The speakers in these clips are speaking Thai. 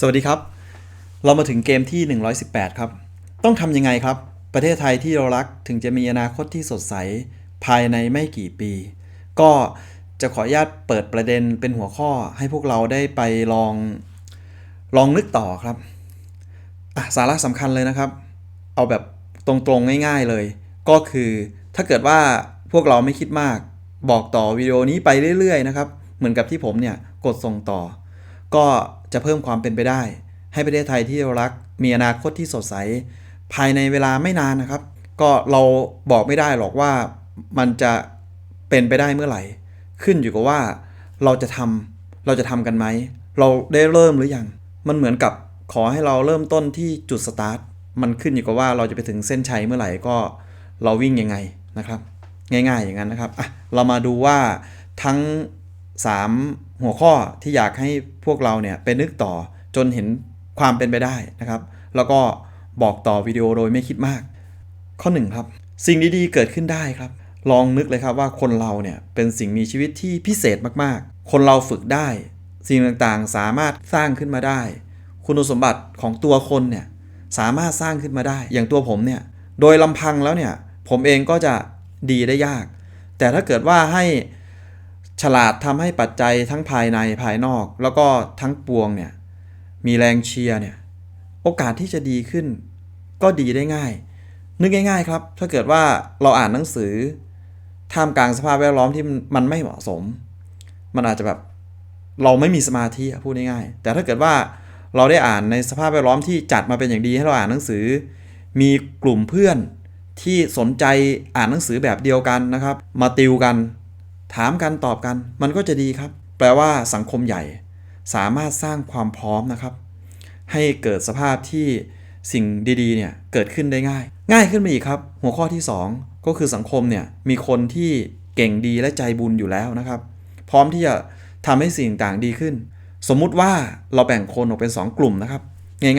สวัสดีครับ เรามาถึงเกมที่ 118 ครับ ต้องทำยังไงครับ ประเทศไทยที่เรารักถึงจะมีอนาคตที่สดใส ภายในไม่กี่ปี ก็จะขออนุญาตเปิดประเด็นเป็นหัวข้อให้พวกเราได้ไปลอง ลองนึกต่อครับสาระสำคัญเลยนะครับ เอาแบบตรงๆง่าย ๆเลย ก็คือถ้าเกิดว่าพวกเราไม่คิดมาก บอกต่อวิดีโอนี้ไปเรื่อยๆนะครับ เหมือนกับที่ผมเนี่ยกดส่งต่อ ก็จะเพิ่มความเป็นไปได้ ให้ประเทศไทยที่เรารักมีอนาคตที่สดใส ภายในเวลาไม่นานนะครับ ก็เราบอกไม่ได้หรอกว่ามันจะเป็นไปได้เมื่อไหร่ ขึ้นอยู่กับว่าเราจะทำเราจะทำกันไหม เราได้เริ่มหรือยัง มันเหมือนกับขอให้เราเริ่มต้นที่จุดสตาร์ท มันขึ้นอยู่กับว่าเราจะไปถึงเส้นชัยเมื่อไหร่ก็เราวิ่งยังไงนะครับ ง่ายๆอย่างนั้นนะครับอะเรามาดูว่าทั้ง 3 หัวข้อที่อยากให้พวกเราเนี่ยไปนึกต่อจนเห็นความเป็นไปได้นะครับ แล้วก็บอกต่อวิดีโอโดยไม่คิดมาก ข้อ1ครับสิ่งดีๆเกิดขึ้นได้ครับ ลองนึกเลยครับว่าคนเราเนี่ยเป็นสิ่งมีชีวิตที่พิเศษมากๆ คนเราฝึกได้ สิ่งต่างๆ สามารถสร้างขึ้นมาได้ คุณสมบัติของตัวคนเนี่ยสามารถสร้างขึ้นมาได้ อย่างตัวผมเนี่ยโดยลำพังแล้วเนี่ยผมเองก็จะดีได้ยาก แต่ถ้าเกิดว่าให้ ฉลาดทำให้ปัจจัยทั้งภายในภายนอก แล้วก็ทั้งปวงเนี่ยมีแรงเชียร์เนี่ยโอกาสที่จะดีขึ้น ก็ดีได้ง่าย นึกง่าย ๆ ครับ ถ้าเกิดว่าเราอ่านหนังสือท่ามกลางสภาพแวดล้อมที่มันไม่เหมาะสม มันอาจจะแบบเราไม่มีสมาธิพูดง่ายๆแต่ถ้าเกิดว่าเราได้อ่านในสภาพแวดล้อมที่จัดมาเป็นอย่างดีให้เราอ่านหนังสือ มีกลุ่มเพื่อนที่สนใจอ่านหนังสือแบบเดียวกันนะครับ มาติวกัน ถามกันตอบกัน มันก็จะดีครับ แปลว่าสังคมใหญ่ สามารถสร้างความพร้อมนะครับ ให้เกิดสภาพที่สิ่งดีๆเนี่ยเกิดขึ้นได้ง่าย ง่ายขึ้นมาอีกครับ หัวข้อที่ 2 ก็คือสังคมเนี่ยมีคนที่เก่งดีและใจบุญอยู่แล้วนะครับ พร้อมที่จะทำให้สิ่งต่างดีขึ้น สมมุติว่าเราแบ่งคนออกเป็น 2 กลุ่มนะครับ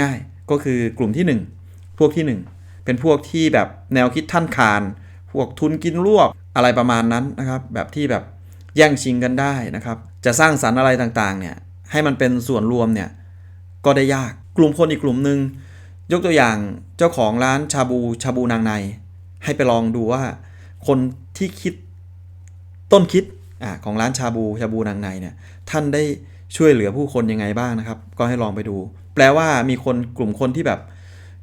ง่ายๆ ก็คือกลุ่มที่ 1 พวกที่ 1 เป็นพวกที่แบบแนวคิดท่านคานพวกทุนกินรวบ อะไรประมาณนั้นนะครับ แบบที่แบบแย่งชิงกันได้นะครับ จะสร้างสรรค์อะไรต่างๆเนี่ยให้มันเป็นส่วนรวมเนี่ยก็ได้ยากกลุ่มคนอีกกลุ่มหนึ่งยกตัวอย่างเจ้าของร้านชาบูชาบูนางใน ให้ไปลองดูว่า คนที่คิดต้นคิดอของร้านชาบูชาบูนางในเนี่ยท่านได้ช่วยเหลือผู้คนยังไงบ้างนะครับ ก็ให้ลองไปดู แปลว่ามีคนกลุ่มคนที่แบบ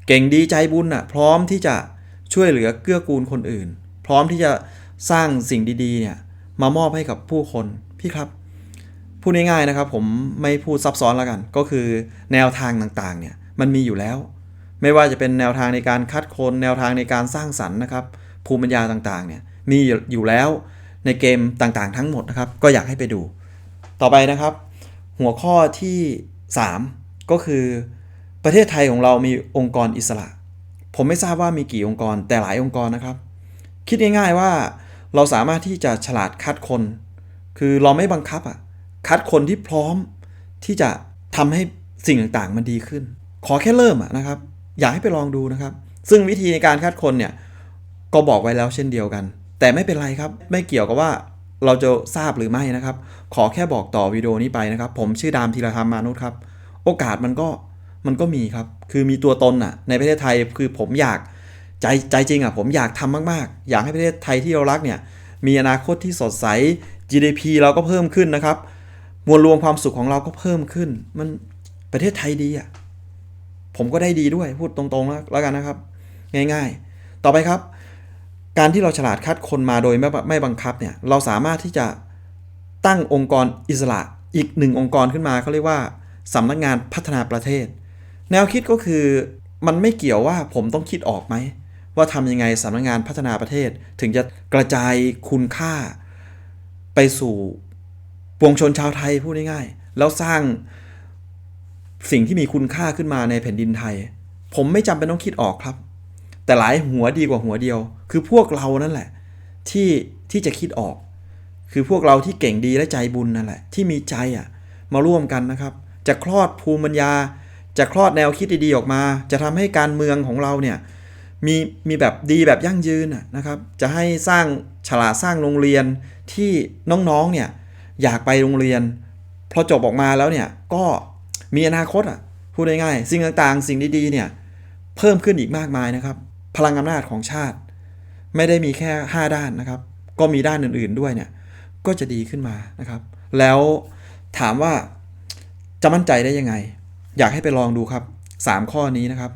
เก่งดีใจบุญอะพร้อมที่จะช่วยเหลือเกื้อกูลคนอื่น พร้อมที่จะ สร้างสิ่งดีๆเนี่ยมามอบให้กับผู้คนพี่ครับพูดง่ายๆนะครับ ผมไม่พูดซับซ้อนแล้วกัน ก็คือแนวทางต่างๆเนี่ยมันมีอยู่แล้ว ไม่ว่าจะเป็นแนวทางในการคัดคนแนวทางในการสร้างสรรค์นะครับ ภูมิปัญญาต่างๆเนี่ยมีอยู่แล้วในเกมต่างๆ ทั้งหมดนะครับ ก็อยากให้ไปดู ต่อไปนะครับ หัวข้อที่ 3 ก็คือประเทศไทยของเรามีองค์กรอิสระ ผมไม่ทราบว่ามีกี่องค์กรแต่หลายองค์กรนะครับ คิดง่ายๆว่า เราสามารถที่จะฉลาดคัดคน คือเราไม่บังคับอะ คัดคนที่พร้อมที่จะทำให้สิ่งต่างๆมันดีขึ้น ขอแค่เริ่มอะนะครับ อยากให้ไปลองดูนะครับ ซึ่งวิธีในการคัดคนเนี่ยก็บอกไว้แล้วเช่นเดียวกัน แต่ไม่เป็นไรครับ ไม่เกี่ยวกับว่าเราจะทราบหรือไม่นะครับ ขอแค่บอกต่อวิดีโอนี้ไปนะครับ ผมชื่อดามธีรธรรมมานุษย์ครับ โอกาสมันก็มันก็มีครับ คือมีตัวตนอะ ในประเทศไทยคือผมอยาก ใจใจจริงอะผมอยากทำมากๆ อยากให้ประเทศไทยที่เรารักเนี่ยมีอนาคตที่สดใส GDP เราก็เพิ่มขึ้นนะครับ มวลรวมความสุขของเราก็เพิ่มขึ้น มันประเทศไทยดีอะผมก็ได้ดีด้วยพูดตรงๆแล้วกันนะครับ ง่ายๆ ต่อไปครับ การที่เราฉลาดคัดคนมาโดยไม่ไม่บังคับเนี่ยเราสามารถที่จะตั้งองค์กรอิสระอีกหนึ่งองค์กรขึ้นมาเขาเรียกว่าสำนักงานพัฒนาประเทศ แนวคิดก็คือมันไม่เกี่ยวว่าผมต้องคิดออกไหม ว่าทำยังไงสำนักงานพัฒนาประเทศ ถึงจะกระจายคุณค่าไปสู่ปวงชนชาวไทยพูดง่ายๆแล้วสร้างสิ่งที่มีคุณค่าขึ้นมาในแผ่นดินไทย ผมไม่จำเป็นต้องคิดออกครับ แต่หลายหัวดีกว่าหัวเดียว คือพวกเรานั่นแหละ ที่ที่จะคิดออก คือพวกเราที่เก่งดีและใจบุญนั่นแหละ ที่มีใจอะ มาร่วมกันนะครับ จะคลอดภูมิปัญญา จะคลอดแนวคิดดีๆออกมา จะทำให้การเมืองของเราเนี่ย มีมีแบบดีแบบยั่งยืนนะครับ จะให้สร้างฉลาดสร้างโรงเรียนที่น้องๆเนี่ยอยากไปโรงเรียน พอจบออกมาแล้วเนี่ยก็มีอนาคตอะพูดง่ายๆสิ่งต่างๆ สิ่งดีๆเนี่ยเพิ่มขึ้นอีกมากมายนะครับ พลังอำนาจของชาติ ไม่ได้มีแค่ 5 ด้านนะครับ ก็มีด้านอื่นๆด้วยเนี่ยก็จะดีขึ้นมานะครับ แล้วถามว่าจะมั่นใจได้ยังไง อยากให้ไปลองดูครับ 3 ข้อนี้นะครับ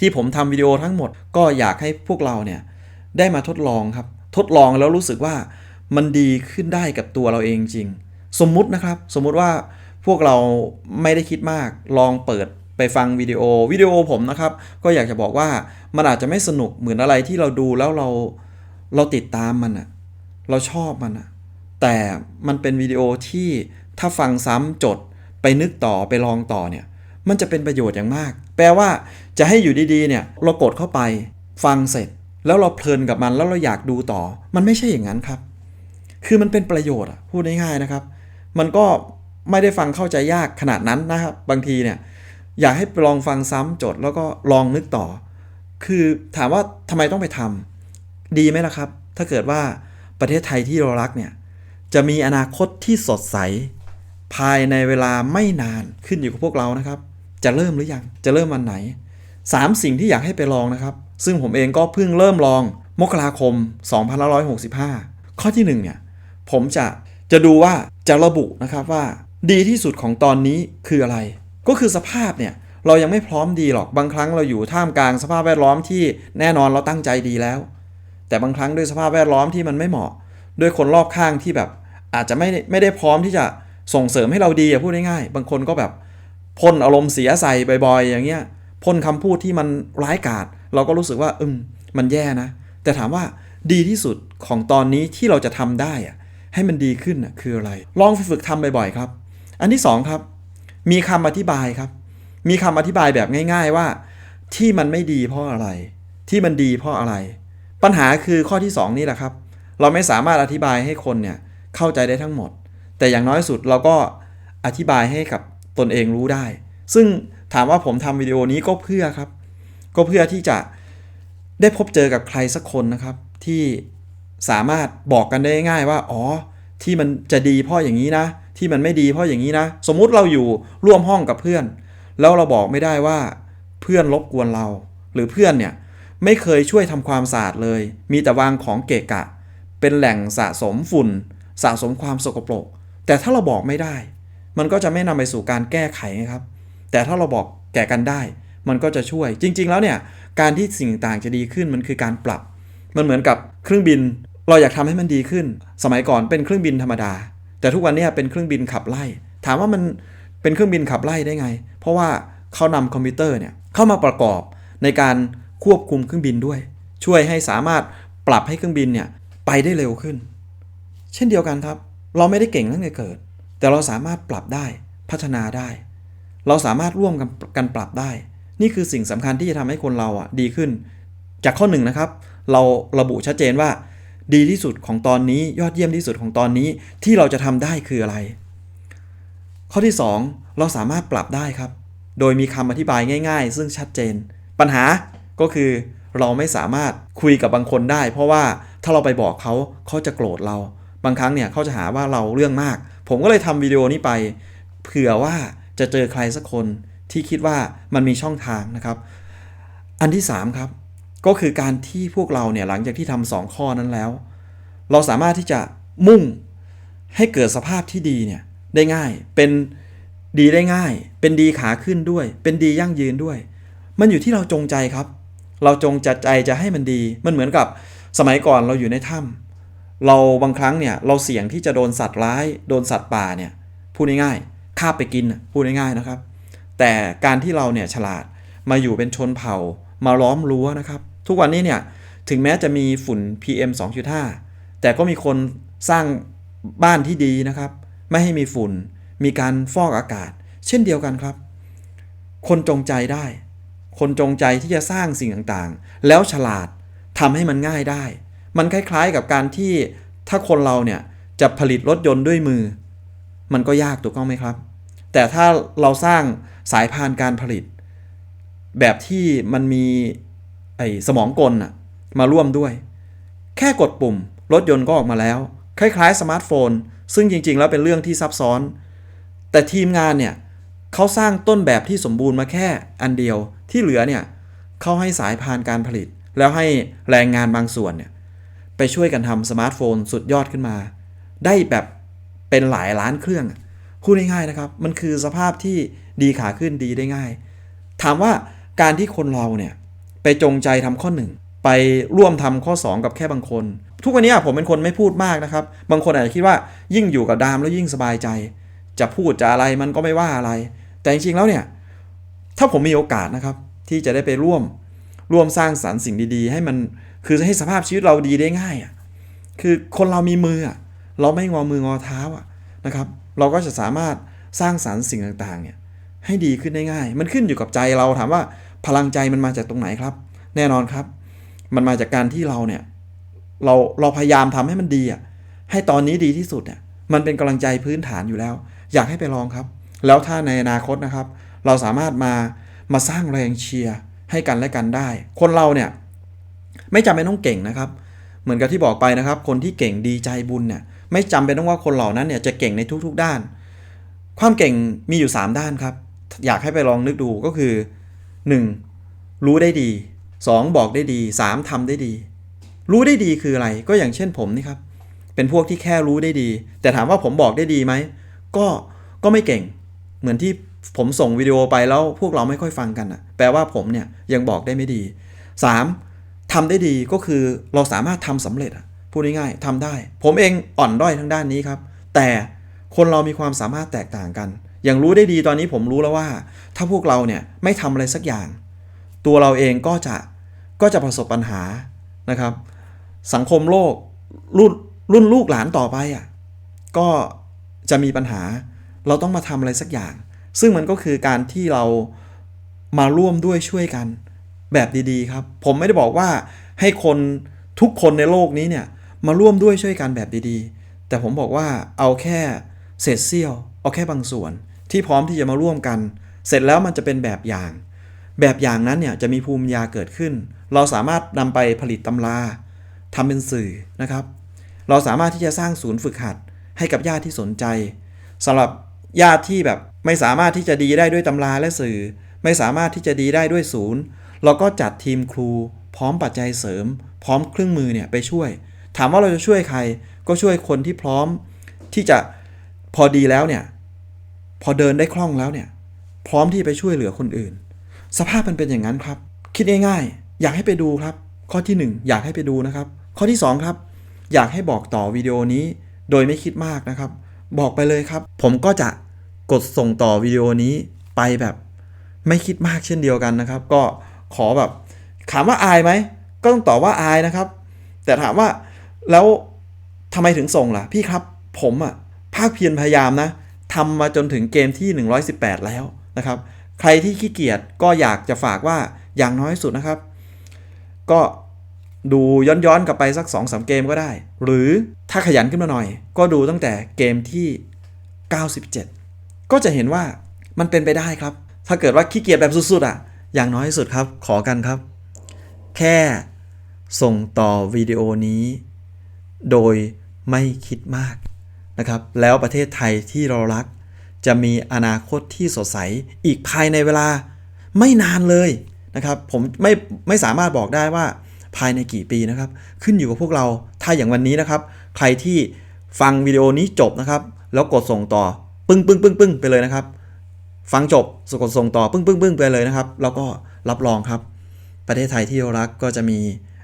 ที่ผมทำวิดีโอทั้งหมด ก็อยากให้พวกเราเนี่ยได้มาทดลองครับ ทดลองแล้วรู้สึกว่ามันดีขึ้นได้กับตัวเราเองจริง สมมุตินะครับ สมมุติว่าพวกเราไม่ได้คิดมาก ลองเปิดไปฟังวิดีโอวิดีโอผมนะครับ ก็อยากจะบอกว่ามันอาจจะไม่สนุกเหมือนอะไรที่เราดูแล้วเราเราติดตามมันอะเราชอบมันอะแต่มันเป็นวิดีโอที่ถ้าฟังซ้ำจดไปนึกต่อไปลองต่อเนี่ย มันจะเป็นประโยชน์อย่างมาก แปลว่าจะให้อยู่ดีๆเนี่ยเรากดเข้าไปฟังเสร็จ แล้วเราเพลินกับมันแล้วเราอยากดูต่อ มันไม่ใช่อย่างนั้นครับ คือมันเป็นประโยชน์อะพูดง่ายๆนะครับ มันก็ไม่ได้ฟังเข้าใจยากขนาดนั้นนะครับ บางทีเนี่ยอยากให้ลองฟังซ้ำจดแล้วก็ลองนึกต่อ คือถามว่าทำไมต้องไปทำดีไหมล่ะครับ ถ้าเกิดว่าประเทศไทยที่เรารักเนี่ยจะมีอนาคตที่สดใส ภายในเวลาไม่นานขึ้นอยู่กับพวกเรานะครับ จะเริ่มหรือยังจะเริ่มวันไหน 3 สิ่งที่อยากให้ไปลองนะครับ ซึ่งผมเองก็เพิ่งเริ่มลองมกราคม 2565 ข้อที่1เนี่ยผมจะจะดูว่าจะระบุนะครับว่า ดีที่สุดของตอนนี้คืออะไร ก็คือสภาพเนี่ยเรายังไม่พร้อมดีหรอกบางครั้งเราอยู่ท่ามกลางสภาพแวดล้อมที่แน่นอนเราตั้งใจดีแล้ว แต่บางครั้งด้วยสภาพแวดล้อมที่มันไม่เหมาะ ด้วยคนรอบข้างที่แบบ อาจจะไม่ไม่ได้พร้อมที่จะส่งเสริมให้เราดีอะพูดง่ายๆบางคนก็แบบ พ่นอารมณ์เสียใส่บ่อยๆ อย่างเงี้ยพ่นคำพูดที่มันร้ายกาจเราก็รู้สึกว่าอืมมันแย่นะ แต่ถามว่าดีที่สุดของตอนนี้ที่เราจะทำได้อะให้มันดีขึ้นอะคืออะไร ลองฝึกทำบ่อยๆครับ อันที่สองครับ มีคำอธิบายครับ มีคำอธิบายแบบง่าย ๆว่า ที่มันไม่ดีเพราะอะไร ที่มันดีเพราะอะไร ปัญหาคือข้อที่ 2 นี่แหละครับ เราไม่สามารถอธิบายให้คนเนี่ยเข้าใจได้ทั้งหมด แต่อย่างน้อยสุดเราก็อธิบายให้กับ ตนเองรู้ได้ ซึ่งถามว่าผมทำวิดีโอนี้ก็เพื่อครับ ก็เพื่อที่จะได้พบเจอกับใครสักคนนะครับ ที่สามารถบอกกันได้ง่ายว่า อ๋อ ที่มันจะดีเพราะอย่างนี้นะ ที่มันไม่ดีเพราะอย่างนี้นะ สมมุติเราอยู่ร่วมห้องกับเพื่อน แล้วเราบอกไม่ได้ว่า เพื่อนรบกวนเรา หรือเพื่อนเนี่ยไม่เคยช่วยทำความสะอาดเลย มีแต่วางของเกะกะ เป็นแหล่งสะสมฝุ่น สะสมความสกปรก แต่ถ้าเราบอกไม่ได้ มันก็จะไม่นำไปสู่การแก้ไขนะครับ แต่ถ้าเราบอกแก่กันได้ มันก็จะช่วย จริง ๆ แล้วเนี่ย การที่สิ่งต่างจะดีขึ้นมันคือการปรับ มันเหมือนกับเครื่องบิน เราอยากทำให้มันดีขึ้น สมัยก่อนเป็นเครื่องบินธรรมดา แต่ทุกวันนี้เป็นเครื่องบินขับไล่ ถามว่ามันเป็นเครื่องบินขับไล่ได้ไง เพราะว่าเขานำคอมพิวเตอร์เนี่ยเข้ามาประกอบในการควบคุมเครื่องบินด้วย ช่วยให้สามารถปรับให้เครื่องบินเนี่ยไปได้เร็วขึ้น เช่นเดียวกันครับ เราไม่ได้เก่งตั้งแต่เกิด แต่เราสามารถปรับได้พัฒนาได้ เราสามารถร่วมกันกันปรับได้ นี่คือสิ่งสำคัญที่จะทำให้คนเราอะดีขึ้น จากข้อหนึ่งนะครับ เราระบุชัดเจนว่า ดีที่สุดของตอนนี้ยอดเยี่ยมที่สุดของตอนนี้ที่เราจะทำได้คืออะไร ข้อที่ 2 เราสามารถปรับได้ครับ โดยมีคำอธิบายง่าย ๆ ซึ่งชัดเจน ปัญหาก็คือเราไม่สามารถคุยกับบางคนได้ เพราะว่าถ้าเราไปบอกเขาเขาจะโกรธเรา บางครั้งเนี่ยเขาจะหาว่าเราเรื่องมาก ผมก็เลยทำวิดีโอนี้ไป เผื่อว่าจะเจอใครสักคนที่คิดว่ามันมีช่องทางนะครับ อันที่ 3 ครับ ก็คือการที่พวกเราเนี่ยหลังจากที่ทำสองข้อนั้นแล้ว เราสามารถที่จะมุ่งให้เกิดสภาพที่ดีเนี่ยได้ง่ายเป็นดีได้ง่าย เป็นดีขาขึ้นด้วย เป็นดียั่งยืนด้วย มันอยู่ที่เราจงใจครับ เราจงจัดใจจะให้มันดี มันเหมือนกับสมัยก่อนเราอยู่ในถ้ำ เราบางครั้งเนี่ยเราเสี่ยงที่จะโดนสัตว์ร้าย โดนสัตว์ป่าเนี่ยพูดง่ายๆคาไปกินพูดง่ายๆนะครับ แต่การที่เราเนี่ยฉลาดมาอยู่เป็นชนเผ่ามาล้อมรั้วนะครับ ทุกวันนี้เนี่ยถึงแม้จะมีฝุ่น PM 2.5 แต่ก็มีคนสร้างบ้านที่ดีนะครับ ไม่ให้มีฝุ่น มีการฟอกอากาศ เช่นเดียวกันครับ คนจงใจได้ คนจงใจที่จะสร้างสิ่งต่างๆ แล้วฉลาดทำให้มันง่ายได้ มันคล้ายๆกับการที่ถ้าคนเราเนี่ยจะผลิตรถยนต์ด้วยมือ มันก็ยากถูกต้องไหมครับ แต่ถ้าเราสร้างสายพานการผลิต แบบที่มันมีไอ้สมองกลอะมาร่วมด้วย แค่กดปุ่ม รถยนต์ก็ออกมาแล้ว คล้ายๆสมาร์ทโฟน ซึ่งจริงๆ แล้วเป็นเรื่องที่ซับซ้อน แต่ทีมงานเนี่ยเขาสร้างต้นแบบที่สมบูรณ์มาแค่อันเดียวที่เหลือเนี่ยเขาให้สายพานการผลิต แล้วให้แรงงานบางส่วนเนี่ย ไปช่วยกันทำสมาร์ทโฟนสุดยอดขึ้นมา ได้แบบเป็นหลายล้านเครื่องพูดง่ายๆนะครับ มันคือสภาพที่ดีขาขึ้นดีได้ง่าย ถามว่าการที่คนเราเนี่ย ไปจงใจทำข้อหนึ่งไปร่วมทำข้อ 2 กับแค่บางคน ทุกวันนี้ผมเป็นคนไม่พูดมากนะครับ บางคนอาจจะคิดว่ายิ่งอยู่กับดามแล้วยิ่งสบายใจ จะพูดจะอะไรมันก็ไม่ว่าอะไร แต่จริงๆแล้วเนี่ย ถ้าผมมีโอกาสนะครับ ที่จะได้ไปร่วมร่วมสร้างสรรค์สิ่งดีๆ ให้มัน คือให้สภาพชีวิตเราดีได้ง่ายอะคือคนเรามีมืออะเราไม่งอมืองอเท้าอะนะครับ เราก็จะสามารถสร้างสรรค์สิ่งต่างๆเนี่ยให้ดีขึ้นได้ง่าย มันขึ้นอยู่กับใจเราถามว่าพลังใจมันมาจากตรงไหนครับ แน่นอนครับ มันมาจากการที่เราเนี่ยเราเราพยายามทำให้มันดีอะให้ตอนนี้ดีที่สุดเนี่ยมันเป็นกำลังใจพื้นฐานอยู่แล้ว อยากให้ไปลองครับ แล้วถ้าในอนาคตนะครับ เราสามารถมามาสร้างแรงเชียร์ให้กันและกันได้ คนเราเนี่ย ไม่จำเป็นต้องเก่งนะครับ เหมือนกับที่บอกไปนะครับ คนที่เก่งดีใจบุญเนี่ยไม่จำเป็นต้องว่าคนเหล่านั้นเนี่ยจะเก่งในทุกๆด้าน ความเก่งมีอยู่ 3 ด้านครับ อยากให้ไปลองนึกดูก็คือ 1. รู้ได้ดี 2. บอกได้ดี 3. ทำได้ดี รู้ได้ดีคืออะไร ก็อย่างเช่นผมนี่ครับ เป็นพวกที่แค่รู้ได้ดี แต่ถามว่าผมบอกได้ดีไหม ก็ก็ไม่เก่ง เหมือนที่ผมส่งวิดีโอไปแล้วพวกเราไม่ค่อยฟังกันอะแปลว่าผมเนี่ยยังบอกได้ไม่ดี 3. ทำได้ดีก็คือเราสามารถทำสำเร็จอะพูดง่ายๆทำได้ ผมเองอ่อนด้อยทางด้านนี้ครับ แต่คนเรามีความสามารถแตกต่างกัน อย่างรู้ได้ดีตอนนี้ผมรู้แล้วว่า ถ้าพวกเราเนี่ยไม่ทำอะไรสักอย่าง ตัวเราเองก็จะก็จะประสบปัญหานะครับ สังคมโลกรุ่นรุ่นลูกหลานต่อไปอะก็จะมีปัญหา เราต้องมาทำอะไรสักอย่าง ซึ่งมันก็คือการที่เรามาร่วมด้วยช่วยกัน แบบดีๆครับ ผมไม่ได้บอกว่าให้คนทุกคนในโลกนี้เนี่ยมาร่วมด้วยช่วยกันแบบดีๆ แต่ผมบอกว่าเอาแค่เศษเสี้ยว เอาแค่บางส่วน ที่พร้อมที่จะมาร่วมกัน เสร็จแล้วมันจะเป็นแบบอย่าง แบบอย่างนั้นเนี่ยจะมีภูมิปัญญาเกิดขึ้น เราสามารถนำไปผลิตตำราทำเป็นสื่อนะครับ เราสามารถที่จะสร้างศูนย์ฝึกหัด ให้กับญาติที่สนใจสำหรับญาติที่แบบไม่สามารถที่จะดีได้ด้วยตำราและสื่อ ไม่สามารถที่จะดีได้ด้วยศูนย์ เราก็จัดทีมครู พร้อมปัจจัยเสริม พร้อมเครื่องมือเนี่ยไปช่วย ถามว่าเราจะช่วยใคร ก็ช่วยคนที่พร้อมที่จะพอดีแล้วเนี่ยพอเดินได้คล่องแล้วเนี่ยพร้อมที่ไปช่วยเหลือคนอื่น สภาพมันเป็นอย่างนั้นครับ คิดง่ายๆอยากให้ไปดูครับ ข้อที่ 1 อยากให้ไปดูนะครับ ข้อที่ 2 ครับ อยากให้บอกต่อวิดีโอนี้โดยไม่คิดมากนะครับ บอกไปเลยครับ ผมก็จะกดส่งต่อวิดีโอนี้ไปแบบ ไม่คิดมากเช่นเดียวกันนะครับ ก็ ขอแบบ ถามว่าอายไหม ก็ต้องตอบว่าอายนะครับ แต่ถามว่าแล้วทำไมถึงส่งล่ะ พี่ครับ ผมอะภาคเพียรพยายามนะทำมาจนถึงเกมที่ 118 แล้วนะครับ ใครที่ขี้เกียจก็อยากจะฝากว่าอย่างน้อยสุดนะครับ ก็ดูย้อนๆกลับไปสัก 2-3 เกมก็ได้ หรือถ้าขยันขึ้นมาหน่อย ก็ดูตั้งแต่เกมที่ 97 ก็จะเห็นว่ามันเป็นไปได้ครับ ถ้าเกิดว่าขี้เกียจแบบสุดๆอะ อย่างน้อยที่สุดครับ ขอกันครับ แค่ส่งต่อวิดีโอนี้ โดยไม่คิดมากนะครับ แล้วประเทศไทยที่เรารัก จะมีอนาคตที่สดใสอีกภายในเวลาไม่นานเลยนะครับ ผมไม่ไม่สามารถบอกได้ว่าภายในกี่ปีนะครับ ขึ้นอยู่กับพวกเราถ้าอย่างวันนี้นะครับ ใครที่ฟังวิดีโอนี้จบนะครับ แล้วกดส่งต่อ ปึ้งปึ้งปึ้งปึ้งไปเลยนะครับ ฟังจบสกดส่งต่อปึ้งปึ้งปึ้งไปเลยนะครับ แล้วก็รับรองครับ ประเทศไทยที่รารักก็จะมี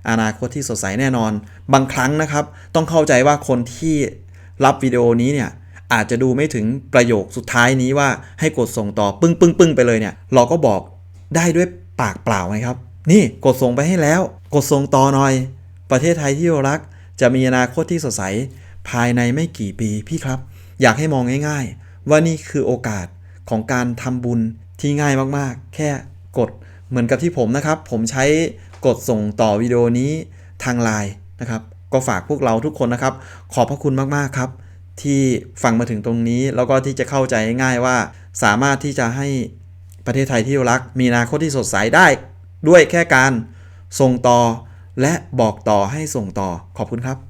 อนาคตที่สดใสแน่นอน บางครั้งนะครับ ต้องเข้าใจว่าคนที่รับวิดีโอนี้เนี่ยอาจจะดูไม่ถึงประโยคสุดท้ายนี้ว่าให้กดส่งต่อปึ้งปึ้งปึ้งไปเลยเนี่ย เราก็บอกได้ด้วยปากเปล่าไงครับ นี่กดส่งไปให้แล้ว กดส่งต่อหน่อย ประเทศไทยที่เรารัก จะมีอนาคตที่สดใสภายในไม่กี่ปีพี่ครับ อยากให้มองง่าย ๆ ว่านี่คือโอกาส ของการทำบุญที่ง่ายมากๆ แค่กดเหมือนกับที่ผมนะครับ ผมใช้กดส่งต่อวิดีโอนี้ทางไลน์นะครับ ก็ฝากพวกเราทุกคนนะครับ ขอบพระคุณมากๆครับ ที่ฟังมาถึงตรงนี้ แล้วก็ที่จะเข้าใจง่ายว่า สามารถที่จะให้ประเทศไทยที่รารัก มีอนาคตที่สดใสได้ ด้วยแค่การส่งต่อและบอกต่อให้ส่งต่อขอบคุณครับ